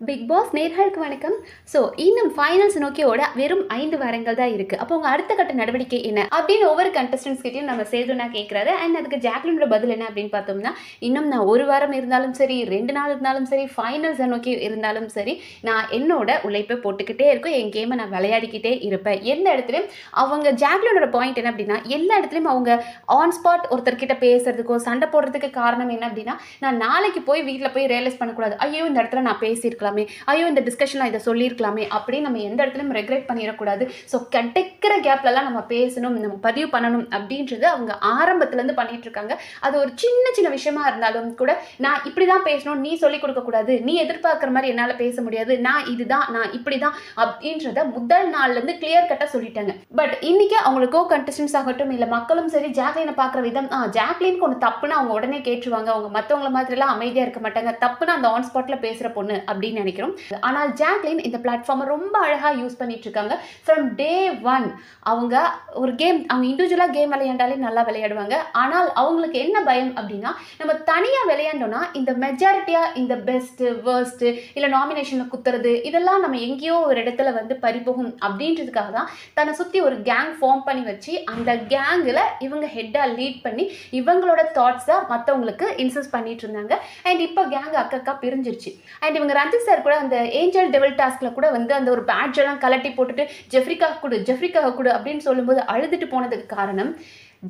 Big pass நேர்களுக்கு வணக்கம். So இன்னும் ஃபைனல்ஸ் நோக்கியோட வெறும் ஐந்து வாரங்கள் தான் இருக்குது அப்போ உங்கள் அடுத்த கட்ட நடவடிக்கை என்ன? அப்படின்னு ஒவ்வொரு கண்டஸ்டன்ஸ் கிட்டையும் நம்ம சேதுனா கேட்குறாரு அண்ட் அதுக்கு ஜாக்லினோட பதில் என்ன அப்படின்னு பார்த்தோம்னா இன்னும் நான் ஒரு வாரம் இருந்தாலும் சரி ரெண்டு நாள் இருந்தாலும் சரி ஃபைனல்ஸை நோக்கி இருந்தாலும் சரி நான் என்னோட உழைப்பை போட்டுக்கிட்டே இருக்கும். என் கேமை நான் விளையாடிக்கிட்டே இருப்பேன். எந்த இடத்துலையும் அவங்க ஜாக்லினோட பாயிண்ட் என்ன அப்படின்னா எல்லா இடத்துலையும் அவங்க ஆன் ஸ்பாட் ஒருத்தர்கிட்ட பேசுறதுக்கோ சண்டை போடுறதுக்கு காரணம் என்ன அப்படின்னா நான் நாளைக்கு போய் வீட்டில் போய் ரியலைஸ் பண்ணக்கூடாது. ஐயோ இந்த இடத்துல நான் பேசியிருக்கேன் ஐயோ இந்த டிஸ்கஷனில் இதை சொல்லியிருக்கலாமே அப்படின்னு நம்ம எந்த இடத்துலையும் ரெக்ரெட் பண்ணிடக்கூடாது. ஸோ கிடைக்கிற கேப்லலாம் நம்ம பேசணும் நம்ம பதிவு பண்ணணும் அப்படின்றது அவங்க ஆரம்பத்துலேருந்து பண்ணிட்டு இருக்காங்க அது ஒரு சின்ன சின்ன விஷயமா இருந்தாலும் கூட நான் இப்படி தான் பேசணும் நீ சொல்லிக் கொடுக்கக்கூடாது நீ எதிர்பார்க்குற மாதிரி என்னால் பேச முடியாது நான் இதுதான் நான் இப்படி தான் அப்படின்றத முதல் நாள்லேருந்து கிளியர் கட்டாக சொல்லிட்டாங்க. பட் இன்றைக்கி அவங்களுக்கோ கண்டஸ்டன்ஸ் ஆகட்டும் இல்லை மக்களும் சரி ஜாக்லினை பார்க்குற விதம் ஆ ஜாக்லினுக்கு ஒன்று தப்புன்னு அவங்க உடனே கேட்டுருவாங்க. அவங்க மற்றவங்கள மாதிரிலாம் அமைதியாக இருக்க மாட்டாங்க. தப்புன்னு அந்த ஆன் ஸ்பாட்டில் பேசுகிற பொண்ணு அப்படின்னு நினைக்கிறோம். ஆனால் ஜாக்லின் இந்த பிளாட்ஃபார்மை ரொம்ப அழகாக யூஸ் பண்ணிட்டு இருக்காங்க ஃப்ரம் டே ஒன் அவங்க ஒரு கேம் அவங்க இண்டிவிஜுவலாக கேம் விளையாண்டாலே நல்லா விளையாடுவாங்க. ஆனால் அவங்களுக்கு என்ன பயம் அப்படின்னா நம்ம தனியாக விளையாண்டோம்னா இந்த மெஜாரிட்டியாக இந்த பெஸ்ட்டு வேர்ஸ்ட்டு இல்லை நாமினேஷனில் குத்துறது இதெல்லாம் நம்ம எங்கேயோ ஒரு இடத்துல வந்து பறிபோகும் அப்படின்றதுக்காக தான் தன்னை சுற்றி ஒரு கேங் ஃபார்ம் பண்ணி வச்சு அந்த கேங்கில் இவங்க ஹெட்டாக லீட் பண்ணி இவங்களோட தாட்ஸை மற்றவங்களுக்கு இன்சஸ் பண்ணிட்டு இருந்தாங்க அண்ட் இப்போ கேங் அக்கா பிரிஞ்சிருச்சு. அண்ட் இவங்க ரஞ்சித் சார் கூட அந்த ஏஞ்சல் டெவல் டாஸ்கில் கூட வந்து அந்த ஒரு பேட்ச் எல்லாம் கலட்டி போட்டுட்டு ஜெஃப்ரிக்காக கொடு ஜெஃப்ரிக்காக கொடு அப்படின்னு சொல்லும்போது அழுதுட்டு போனதுக்கு காரணம்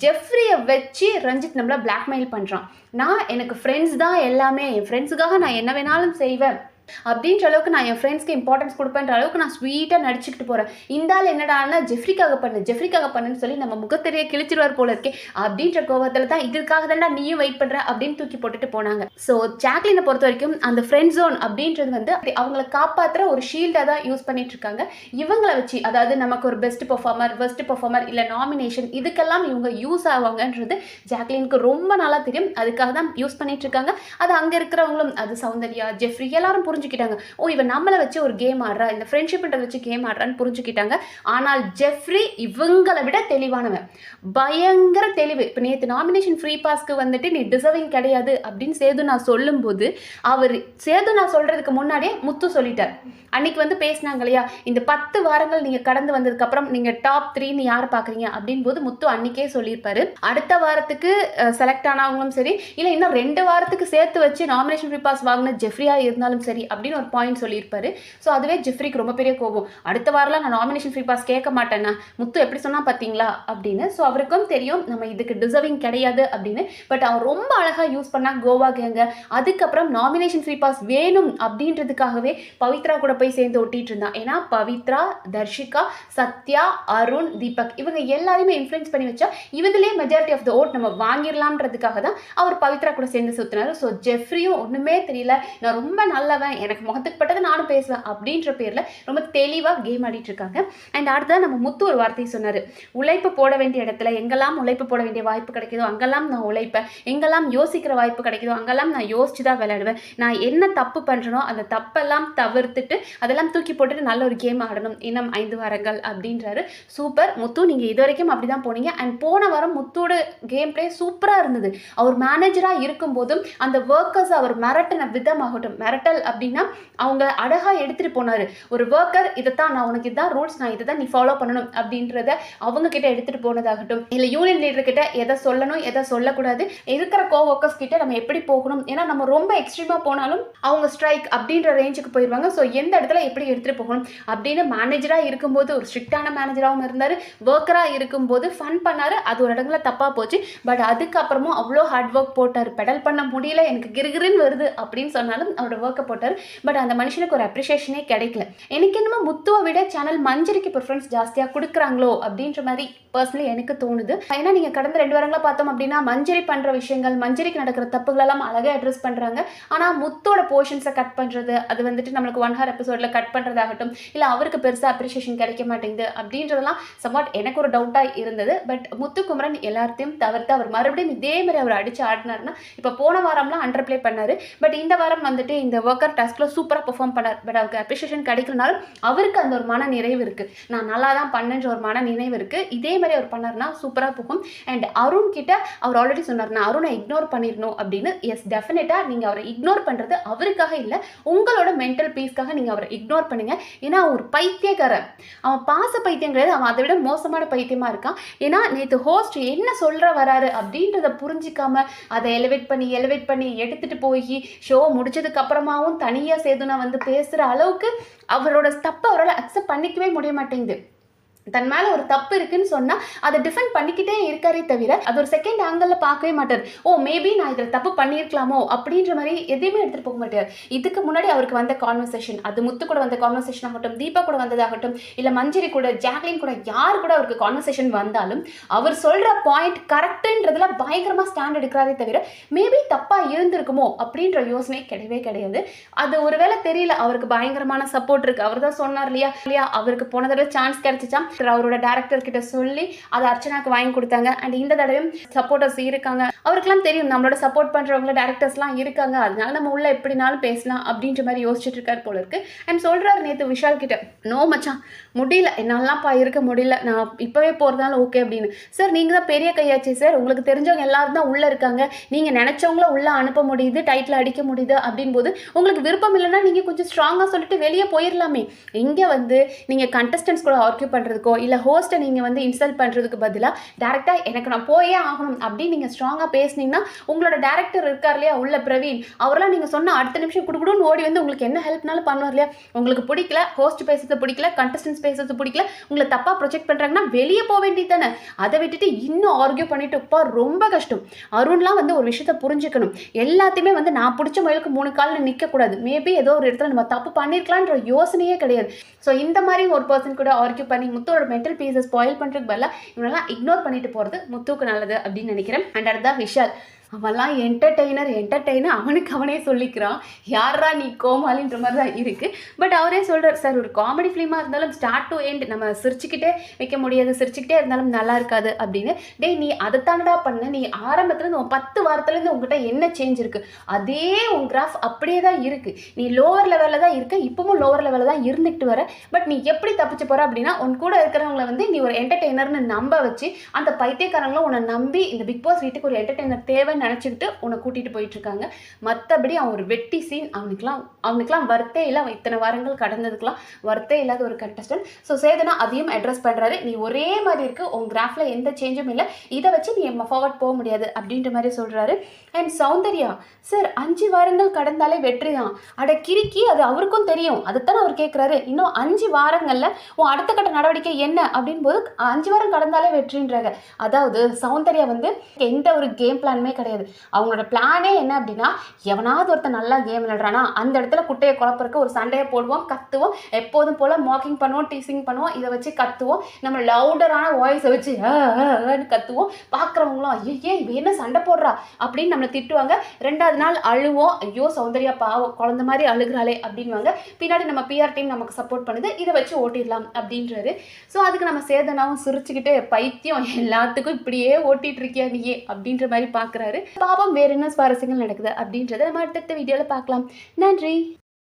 ஜெஃப்ரியை வச்சு ரஞ்சித் நம்மளை பிளாக்மெயில் பண்ணுறான் நான் எனக்கு ஃப்ரெண்ட்ஸ் தான் எல்லாமே. என் ஃப்ரெண்ட்ஸுக்காக நான் என்ன வேணாலும் செய்வேன். அப்படின்ற அளவுக்கு நான் என் ஃப்ரெண்ட்ஸ்க்கு இம்பார்ட்டன்ஸ் கொடுப்பேன்ற அளவுக்கு நான் ஸ்வீட்டாக நடிச்சுக்கிட்டு போகிறேன் இந்த ஆள் என்னடானா ஜெஃப்ரிக்காக பண்ணு ஜெஃப்ரிக்காக பண்ணுன்னு சொல்லி நம்ம முகத்திரையை கிழிச்சிருவார் போல இருக்கே. அப்படின்ற கோவத்தில் தான் இதுக்காக தான்டா நீயும் வெயிட் பண்ணுற அப்படின்னு தூக்கி போட்டுட்டு போனாங்க. ஸோ ஜாக்லினை பொறுத்த வரைக்கும் அந்த ஃப்ரெண்ட் ஜோன் அப்படின்றது வந்து அவங்கள காப்பாற்றுற ஒரு ஷீல்டாக தான் யூஸ் பண்ணிட்டு இருக்காங்க. இவங்கள வச்சு அதாவது நமக்கு ஒரு பெஸ்ட் பெர்ஃபார்மர் பெஸ்ட் பெர்ஃபார்மர் இல்லை நாமினேஷன் இதுக்கெல்லாம் இவங்க யூஸ் ஆவாங்கன்றது ஜாக்லினுக்கு ரொம்ப நல்லா தெரியும். அதுக்காக தான் யூஸ் பண்ணிட்டு இருக்காங்க. அது அங்கே இருக்கிறவங்களும் அது சௌந்தர்யா ஜெஃப்ரி எல்லாரும் புரிஞ்சுக்கிட்டாங்க. ஓ இவன் நம்மளை வச்சு ஒரு கேம் ஆடுறா இந்த ஃப்ரெண்ட்ஷிப்ன்றதை வச்சு கேம் ஆடுறான்னு புரிஞ்சுக்கிட்டாங்க. ஆனால் ஜெஃப்ரி இவங்களை விட தெளிவானவன். பயங்கர தெளிவு. இப்போ நேற்று நாமினேஷன் ஃப்ரீ பாஸ்க்கு வந்துட்டு நீ டிசர்விங் கிடையாது அப்படின்னு சேது நான் சொல்லும்போது அவர் சேது நான் சொல்கிறதுக்கு முன்னாடியே முத்து சொல்லிட்டார். அன்னைக்கு வந்து பேசினாங்க இல்லையா இந்த பத்து வாரங்கள் நீங்கள் கடந்து வந்ததுக்கப்புறம் நீங்கள் டாப் த்ரீன்னு யார் பார்க்குறீங்க? அப்படின்னு போது முத்து அன்னைக்கே சொல்லியிருப்பாரு. அடுத்த வாரத்துக்கு செலக்ட் ஆனவங்களும் சரி இல்லை இன்னும் ரெண்டு வாரத்துக்கு சேர்த்து வச்சு நாமினேஷன் ஃப்ரீ பாஸ் வாங்கின ஜெஃப்ரியா இருந்தாலும் சரி அப்படின்னு ஒரு பாயிண்ட் சொல்லியிருப்பாரு. ஸோ அதுவே ஜெஃப்ரிக்கு ரொம்ப பெரிய கோபம். அடுத்த வாரம்லாம் நான் நாமினேஷன் ஃப்ரீ பாஸ் கேட்க மாட்டேன்னா முத்து எப்படி சொன்னால் பார்த்தீங்களா அப்படின்னு. ஸோ அவருக்கும் தெரியும் நம்ம இதுக்கு டிசர்விங் கிடையாது அப்படின்னு. பட் அவர் ரொம்ப அழகாக யூஸ் பண்ணா கோவா கேங்க அதுக்கப்புறம் நாமினேஷன் ஃப்ரீ பாஸ் வேணும் அப்படின்றதுக்காகவே பவித்ரா கூட போய் சேர்ந்து ஒட்டிட்டு இருந்தான். ஏன்னா பவித்ரா தர்ஷிகா சத்யா அருண் தீபக் இவங்க எல்லாரையுமே இன்ஃப்ளூயன்ஸ் பண்ணி வச்சா இவங்களே மெஜாரிட்டி ஆஃப் த ஓட் நம்ம வாங்கிடலாம்ன்றதுக்காக தான் அவர் பவித்ரா கூட சேர்ந்து சுத்தினாரு. ஸோ ஜெஃப்ரியும் ஒன்றுமே தெரியல. நான் ரொம்ப நல்லவன் எனக்கு முகத்துக்கு பட்டதை நானும் பேசுவேன் அப்படின்ற பேரில் ரொம்ப தெளிவாக கேம் ஆடிட்டு இருக்காங்க. அண்ட் அடுத்ததான் நம்ம முத்து ஒரு வார்த்தையை சொன்னார். உழைப்பு போட வேண்டிய இடத்துல எங்கெல்லாம் உழைப்பு போட வேண்டிய வாய்ப்பு கிடைக்குதோ அங்கெல்லாம் நான் உழைப்பேன். எங்கெல்லாம் யோசிக்கிற வாய்ப்பு கிடைக்குதோ அங்கெல்லாம் நான் யோசிச்சு தான் விளையாடுவேன். நான் என்ன தப்பு பண்ணுறனோ அந்த தப்பெல்லாம் தவிர்த்துட்டு அதெல்லாம் தூக்கி போட்டுட்டு நல்ல ஒரு கேம் ஆடணும். இன்னும் ஐந்து வாரங்கள் அப்படின்றாரு. சூப்பர் முத்து நீங்கள் இது வரைக்கும் அப்படி தான் போனீங்க. அண்ட் போன வாரம் முத்தோட கேம் பிளே சூப்பராக இருந்தது. அவர் மேனேஜராக இருக்கும்போதும் அந்த ஒர்க்கர்ஸ் அவர் மிரட்டின விதமாகட்டும் மிரட்டல் அப்படி அப்படின்னா அவங்க அழகாக எடுத்துகிட்டு போனார். ஒரு ஒர்க்கர் இதைத்தான் நான் உனக்கு இதுதான் ரூல்ஸ் நான் இதை தான் நீ ஃபாலோ பண்ணணும். அப்படின்றத அவங்க கிட்ட எடுத்துகிட்டு போனதாகட்டும். இல்லை யூனியன் லீடர் கிட்ட எதை சொல்லணும் எதை சொல்லக்கூடாது இருக்கிற கோ ஒர்க்கர்ஸ் கிட்ட நம்ம எப்படி போகணும்? ஏன்னா நம்ம ரொம்ப எக்ஸ்ட்ரீமாக போனாலும் அவங்க ஸ்ட்ரைக் அப்படின்ற ரேஞ்சுக்கு போயிடுவாங்க ஸோ எந்த இடத்துல எப்படி எடுத்துகிட்டு போகணும்? அப்படின்னு மேனேஜராக இருக்கும்போது ஒரு ஸ்ட்ரிக்டான மேனேஜராகவும் இருந்தார். ஒர்க்கராக இருக்கும்போது ஃபன் பண்ணார். அது ஒரு இடங்களில் தப்பாக போச்சு. பட் அதுக்கப்புறமும் அவ்வளோ ஹார்ட் ஒர்க் போட்டார். பெடல் பண்ண முடியல எனக்கு கிருகிருன்னு வருது. அப்படின்னு சொன்னாலும் அவரோட ஒர்க்கை போட்டார். பட் அந்த மனுஷனுக்கு ஒரு அப்ரிஷியேஷனே கிடைக்கல. எனக்கு என்னமோ முத்துவை விட சேனல் மஞ்சரிக்கு ப்ரிஃபரன்ஸ் ஜாஸ்தியாக கொடுக்குறாங்களோ அப்படின்ற மாதிரி பர்சனலி எனக்கு தோணுது. ஏன்னா நீங்கள் கடந்த ரெண்டு வாரங்களாக பார்த்தோம் அப்படின்னா மஞ்சரி பண்ணுற விஷயங்கள் மஞ்சரிக்கு நடக்கிற தப்புகளெல்லாம் அழகாக அட்ரஸ் பண்ணுறாங்க ஆனால் முத்தோட போர்ஷன்ஸை கட் பண்ணுறது அது வந்துட்டு நம்மளுக்கு ஒன் ஹார் எபிசோடில் கட் பண்ணுறதாகட்டும் இல்லை அவருக்கு பெருசாக அப்ரிஷியேஷன் கிடைக்க மாட்டேங்குது அப்படின்றதெல்லாம் சம்வாட் எனக்கு ஒரு டவுட்டாக இருந்தது. பட் முத்துக்குமரன் எல்லாத்தையும் தவிர்த்து அவர் மறுபடியும் இதே மாதிரி அவர் அடித்து ஆடினார்னா இப்போ போன வாரம்லாம் அண்டர் ப்ளே பண்ணார். பட் இந்த வாரம் வந்துட்டு இந்த ஒர்க்கர் டாஸ்கில் சூப்பராக பெர்ஃபார்ம் பண்ணார் பட் அவருக்கு அப்ரிஷியேஷன் கிடைக்கலனாலும் அவருக்கு அந்த ஒரு மன நிறைவு இருக்குது நான் நல்லா தான் பண்ணேன்ற ஒரு மன நினைவு இருக்குது இதே மாதிரி அவர் பண்ணார்னா சூப்பராக போகும். அண்ட் அருண் கிட்ட அவர் ஆல்ரெடி சொன்னார் நான் அருணை இக்னோர் பண்ணிடணும் அப்படின்னு. எஸ் டெஃபினட்டாக நீங்கள் அவரை இக்னோர் பண்ணுறது அவருக்காக இல்லை. உங்களோட மென்டல் பீஸ்க்காக நீங்கள் அவரை இக்னோர் பண்ணுங்கள் ஏன்னா ஒரு பைத்தியக்காரன் அவன் பாச பைத்தியம் கிடையாது. அவன் அதை விட மோசமான பைத்தியமாக இருக்கான். ஏன்னா நேற்று ஹோஸ்ட் என்ன சொல்கிற வராரு அப்படின்றத புரிஞ்சிக்காம அதை எலிவேட் பண்ணி எலிவேட் பண்ணி எடுத்துகிட்டு போய் ஷோ முடிச்சதுக்கப்புறமாவும் தனியாக சேதுனா வந்து பேசுகிற அளவுக்கு அவரோட தப்பை அவரால் அக்செப்ட் பண்ணிக்கவே முடிய மாட்டேங்குது. தன் மேலே ஒரு தப்பு இருக்குன்னு சொன்னால் அதை டிஃபெண்ட் பண்ணிக்கிட்டே இருக்காரே தவிர அது ஒரு செகண்ட் ஆங்கிளில் பார்க்கவே மாட்டார். ஓ மேபி நான் இதில் தப்பு பண்ணியிருக்கலாமோ? அப்படின்ற மாதிரி எதையுமே எடுத்துகிட்டு போக மாட்டார். இதுக்கு முன்னாடி அவருக்கு வந்த கான்வர்சேஷன் அது முத்து கூட வந்த கான்வர்சேஷன் ஆகட்டும் தீபா கூட வந்ததாகட்டும் இல்லை மஞ்சரி கூட ஜாக்லின் கூட யார் கூட அவருக்கு கான்வர்சேஷன் வந்தாலும் அவர் சொல்கிற பாயிண்ட் கரெக்டுன்றதுல பயங்கரமாக ஸ்டாண்ட் எடுக்கிறாரே தவிர மேபி தப்பாக இருந்திருக்குமோ? அப்படின்ற யோசனை கிடையவே கிடையாது. அது ஒருவேளை தெரியல அவருக்கு பயங்கரமான சப்போர்ட் இருக்குது அவர் தான் சொன்னார் இல்லையா? இல்லையா? அவருக்கு போன தடவை சான்ஸ் கிடைச்சிச்சா அவரோட டேரக்டர் கிட்ட சொல்லி அதை அர்ச்சனாக்கு வாங்கி கொடுத்தாங்க. அண்ட் இந்த தடவையும் சப்போர்ட்டர்ஸ் இருக்காங்க. அவருக்கெல்லாம் தெரியும் நம்மளோட சப்போர்ட் பண்ணுறவங்கள டேரக்டர்ஸ்லாம் இருக்காங்க. அதனால நம்ம உள்ள எப்படினாலும் பேசலாம் அப்படின்ற மாதிரி யோசிச்சுட்டு இருக்காரு போல இருக்கு. அண்ட் சொல்றாரு நேற்று விஷால் கிட்ட நோ மச்சான் முடியல. என்னாலலாம் இருக்க முடியல. நான் இப்போவே போகிறதால ஓகே அப்படின்னு. சார் நீங்கள் தான் பெரிய கையாச்சு சார் உங்களுக்கு தெரிஞ்சவங்க எல்லாரும் தான் உள்ளே இருக்காங்க. நீங்கள் நினச்சவங்கள உள்ளே அனுப்ப முடியுது டைட்டில் அடிக்க முடியுது அப்படின் போது உங்களுக்கு விருப்பம் இல்லைன்னா நீங்கள் கொஞ்சம் ஸ்ட்ராங்காக சொல்லிட்டு வெளியே போயிடலாமே இங்கே வந்து நீங்கள் கண்டஸ்டன்ஸ் கூட ஆர்கியூ பண்ணுறதுக்கோ இல்லை ஹோஸ்ட்டை நீங்கள் வந்து இன்சல்ட் பண்ணுறதுக்கு பதிலாக டேரெக்டாக எனக்கு நான் போயே ஆகணும் அப்படின்னு நீங்கள் ஸ்ட்ராங்காக பேசுனீங்கன்னா உங்களோட டேரக்டர் இருக்கார் இல்லையா உள்ள பிரவீன் அவரெல்லாம் நீங்கள் சொன்ன அடுத்த நிமிஷம் குடுக்குடுன்னு ஓடி வந்து உங்களுக்கு என்ன ஹெல்ப்னாலும் பண்ணுவார் இல்லையா? உங்களுக்கு பிடிக்கல ஹோஸ்ட் பேசுறது பிடிக்கல கண்டஸ்டன்ஸ் பேசுறது பிடிக்கல உங்களை தப்பாக ப்ரொஜெக்ட் பண்ணுறாங்கன்னா வெளியே போக வேண்டியது தானே? அதை விட்டுட்டு இன்னும் ஆர்கியூ பண்ணிட்டு உப்பா ரொம்ப கஷ்டம். அருண்லாம் வந்து ஒரு விஷயத்த புரிஞ்சுக்கணும். எல்லாத்தையுமே வந்து நான் பிடிச்ச மயிலுக்கு மூணு காலில் நிற்கக்கூடாது மேபி ஏதோ ஒரு இடத்துல நம்ம தப்பு பண்ணியிருக்கலான்ற யோசனையே கிடையாது. ஸோ இந்த மாதிரி ஒரு பர்சன் கூட ஆர்கியூ பண்ணி முத்தோட மென்டல் பீஸை ஸ்பாயில் பண்ணுறதுக்கு பதிலாக இவனெல்லாம் இக்னோர் பண்ணிட்டு போகிறது முத்துக்கு நல்லது அப்படின்னு நினைக்கிறேன். அண்ட் அடுத்தா விஷால். அவன்லாம் என்டர்டெய்னர் என்டர்டெய்னர் அவனுக்கு அவனே சொல்லிக்கிறான் யாரா நீ கோமாளின்ற மாதிரி தான் இருக்குது பட் அவரே சொல்கிறார் சார் ஒரு காமெடி ஃபிலிமாக இருந்தாலும் ஸ்டார்ட் டு எண்ட் நம்ம சிரிச்சுக்கிட்டே வைக்க முடியாது. சிரிச்சுக்கிட்டே இருந்தாலும் நல்லா இருக்காது அப்படின்னு. டேய் நீ அதைத்தானடா பண்ண? நீ ஆரம்பத்துலேருந்து உன் பத்து வாரத்துலேருந்து உங்ககிட்ட என்ன சேஞ்ச் இருக்குது அதே உன் கிராஃப் அப்படியே தான் இருக்குது நீ லோவர் லெவலில் தான் இருக்க. இப்பவும் லோவர் லெவலில் தான் இருந்துக்கிட்டு வர. பட் நீ எப்படி தப்பிச்சு போகிற அப்படின்னா உன் கூட இருக்கிறவங்கள வந்து நீ ஒரு என்டர்டெய்னர்னு நம்ப வச்சு அந்த பைத்தியக்காரங்களும் உன்னை நம்பி இந்த பிக் பாஸ் வீட்டுக்கு ஒரு என்டர்டெய்னர் தேவை நினச்சிக்கிட்டு உன்னை கூட்டிகிட்டு போயிட்டு இருக்காங்க மற்றபடி அவன் ஒரு வெட்டி சீன் அவனுக்குலாம் அவனுக்குலாம் வர்த்தே இல்லை. அவன் இத்தனை வாரங்கள் கடந்ததுக்கெலாம் வர்த்தே இல்லாத ஒரு கண்டஸ்டன்ட் ஸோ சேதனா அதையும் அட்ரஸ் பண்ணுறாரு நீ ஒரே மாதிரி இருக்கு. உன் கிராஃபில் எந்த சேஞ்சும் இல்லை. இதை வச்சு நீ ஃபார்வர்ட் போக முடியாது அப்படின்ற மாதிரி சொல்கிறாரு அண்ட் சௌந்தர்யா சார் அஞ்சு வாரங்கள் கடந்தாலே வெற்றி தான் அட கிறுக்கி அது அவருக்கும் தெரியும். அதுதான் அவர் கேட்குறாரு இன்னும் அஞ்சு வாரங்களில் உன் அடுத்த கட்ட நடவடிக்கை என்ன? அப்படின் போது அஞ்சு வாரம் கடந்தாலே வெற்றின்றாங்க. அதாவது சௌந்தர்யா வந்து எந்த ஒரு கேம் பிளானுமே கிடையாது அவங்களோட பிளானே என்ன அப்படின்னா எவனாவது ஒருத்தன் நல்லா கேம் விளையாடுறானா அந்த இடத்துல குட்டையை குழப்பறக்கு ஒரு சண்டையை போடுவோம் கத்துவோம் எப்போதும் போல் மாக்கிங் பண்ணுவோம் டீசிங் பண்ணுவோம் இதை வச்சு கத்துவோம். நம்ம லவுடரான வாய்ஸை வச்சு கத்துவோம். பார்க்குறவங்களும் ஐயே இவ என்ன சண்டை போடுறா? அப்படின்னு நம்மளை திட்டுவாங்க. ரெண்டாவது நாள் அழுவோம். ஐயோ சௌந்தர்யா பாவம் குழந்த மாதிரி அழுகிறாளே அப்படின்வாங்க பின்னாடி நம்ம பிஆர் டீம் நமக்கு சப்போர்ட் பண்ணுது. இதை வச்சு ஓட்டிடலாம் அப்படின்றாரு. ஸோ அதுக்கு நம்ம சேதனாவும் சிரிச்சுக்கிட்டு பைத்தியம் எல்லாத்துக்கும் இப்படியே ஓட்டிகிட்டு இருக்கியா நீயே அப்படின்ற மாதிரி பார்க்குறாரு பாபம் வேற என்ன சுவாரஸ்யங்கள் நடக்குது அப்படின்றத நம்ம அடுத்தடுத்த வீடியோவில் பார்க்கலாம். நன்றி.